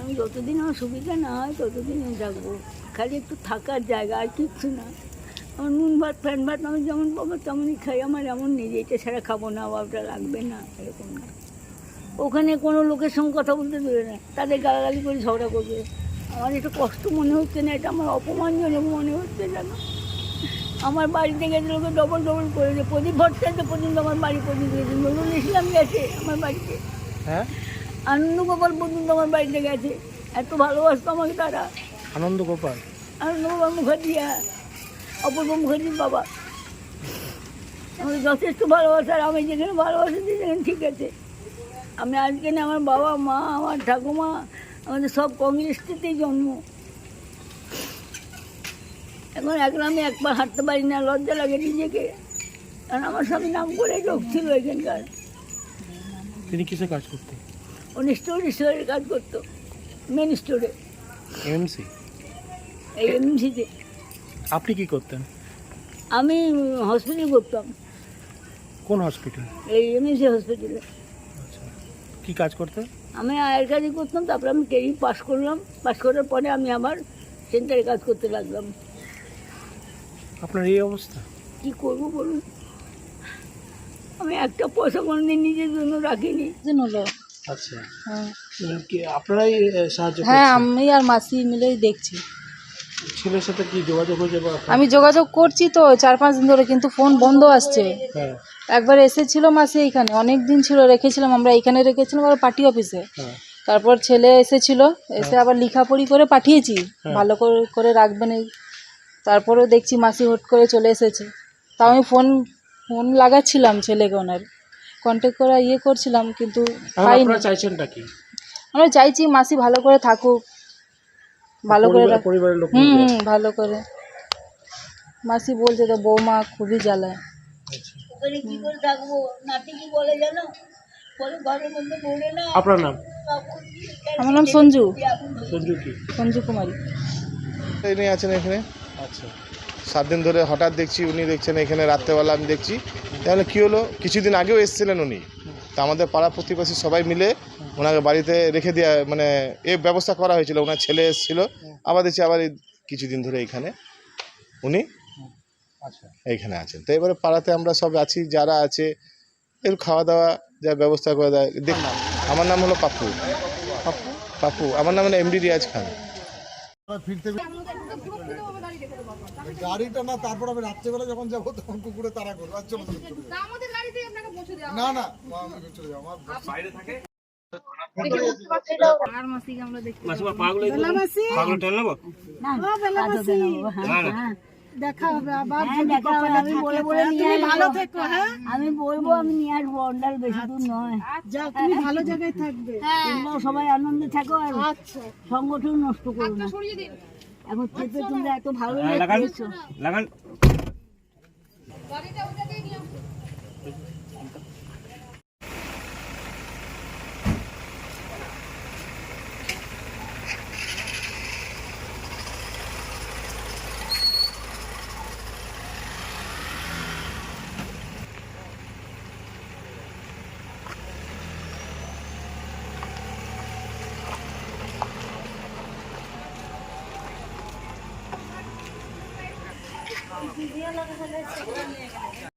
আমি যতদিন আমার সুবিধা না হয় ততদিন আমি থাকব খালি একটু থাকার জায়গা আর কিচ্ছু না। আমার নুন ভাত ফ্যান ভাত আমি যেমন পাবো তেমনই খাই। আমার এমন নেই যে এটা ছাড়া খাব না বা ওটা লাগবে না, এরকম না। ওখানে কোনো লোকের সঙ্গে কথা বলতে দেবে না। তাদের গালাগালি করে ঝগড়া করবে। আমার একটু কষ্ট মনে হচ্ছে না, এটা আমার অপমানজনক মনে হচ্ছে যেন আমার বাড়িতে গেছে লোকে ডবল ডবল করেছে। প্রদীপ ভট্টাচার্য পর্যন্ত আমার বাড়ি পর্যন্ত গেছে নজরুল ইসলাম গেছে আমার বাড়িতে। হ্যাঁ? আনন্দ গোপাল পর্যন্ত আমার বাড়িতে গেছে। এত ভালোবাসতো আমাকে তারা। আনন্দ গোপাল আনন্দ গোপাল মুখার্জি হ্যাঁ। অপূর্ব মুখার্জির বাবা। আমাকে যথেষ্ট ভালোবাসা আর আমি যেখানে ভালোবাসা দিই সেখানে ঠিক আছে। আমি আজকে না আমার বাবা মা আমার ঠাকুমা আমাদের সব কংগ্রেসতেই জন্ম। এখন এখন আমি একবার হাঁটতে পারি না লজ্জা লাগে নিজেকে। কারণ আমার স্বামী নাম করে লোক ছিল এখানকার। তিনি কিসে কাজ করতেন? উনি স্টোর স্টোরের কাজ করতো মেন স্টোরে এমসি এই এমসিতে আপনি কি করতেন? আমি হসপিটাল করতাম। কোন হসপিটাল এই এমএসি হসপিটালে আচ্ছা। কি কাজ করতেন? আমি আয়ের কাজই করতাম তারপরে আমি টেরি পাস করলাম। পাস করার পরে আমি আবার সেন্টারে কাজ করতে লাগলাম। আপনার এই অবস্থা? কি করব বলুন? আমি একটা পয়সা কোনোদিন নিজের জন্য রাখিনি। হলো। আচ্ছা। হ্যাঁ। কি আপনারাই সাহায্য হ্যাঁ আমি আর মাসি মিলেই দেখছি। ছেলের সাথে কি যোগাযোগ হয়েছে আমি যোগাযোগ করছি তো চার পাঁচ দিন ধরে কিন্তু ফোন বন্ধ আসছে। হ্যাঁ। একবার এসেছিল মাসি এইখানে অনেক দিন ছিল রেখেছিলাম আমরা এখানে রেখেছিলাম আবার পার্টি অফিসে। হ্যাঁ। তারপর ছেলে এসেছিল এসে আবার লিখাপড়ি করে পাঠিয়েছি। ভালো করে করে রাখবেন এই। তারপরেও দেখছি মাসি হুট করে চলে এসেছে। তাও আমি ফোন ফোন লাগাচ্ছিলাম ছেলেকে ওনার। কন্ট্যাক্ট করা ইয়ে করছিলাম কিন্তু এখন পাইনি। আপনারা চাইছেনটা কি? আমরা চাইছি মাসি ভালো করে থাকুক ভালো করে পরিবার- রাখ- পরিবারের লোক হুম হুম ভালো করে। মাসি বলছে তো বৌমা খুবই জ্বালায়। ওখানে কি করে থাকব নাতি কি বলে জানো? বলে ঘরের মধ্যে পড়ে না। আপনার নাম? আমার নাম সঞ্জু। সঞ্জু কি? সঞ্জু কুমারী। ইনি আছেন এখানে। আচ্ছা। সাত দিন ধরে হঠাৎ দেখছি উনি দেখছেন এখানে রাত্রেবেলা আমি দেখছি। তাহলে কী হলো? কিছুদিন আগেও এসেছিলেন উনি। তা আমাদের পাড়া প্রতিবেশী সবাই মিলে ওনাকে বাড়িতে রেখে দেওয়া মানে এ ব্যবস্থা করা হয়েছিল। ওনার ছেলে এসেছিল। আবার দেখছি আবার কিছুদিন ধরে এখানে উনি আচ্ছা। এইখানে আছেন। তো এবারে পাড়াতে আমরা সব আছি যারা আছে এর খাওয়া দাওয়া যা ব্যবস্থা করে দেয় দেখ আমার নাম হলো পাপ্পু পাপ্পু আমার নাম হলো এমডি রিয়াজ খান। গাড়িটা না তারপর আমি রাত্রেবেলা যখন যাব তখন কুকুরে তারা করব। আর চলো না চলে দেখি না না মা, আমি চলে যাব আমার দেখা হবে আবার দেখা হবে আমি বলে বলে নিয়ে ভালো থেকো হ্যাঁ? আমি বলব আমি নিয়ে আসব অন্ডাল বেশি দূর নয়। যাও তুমি ভালো জায়গায় থাকবে। তোমরাও সবাই আনন্দে থাকো আর সংগঠন নষ্ট করো না। এখন চেপে তোমরা এত ভালো লেগেছো। 你不要那个还在前面那个。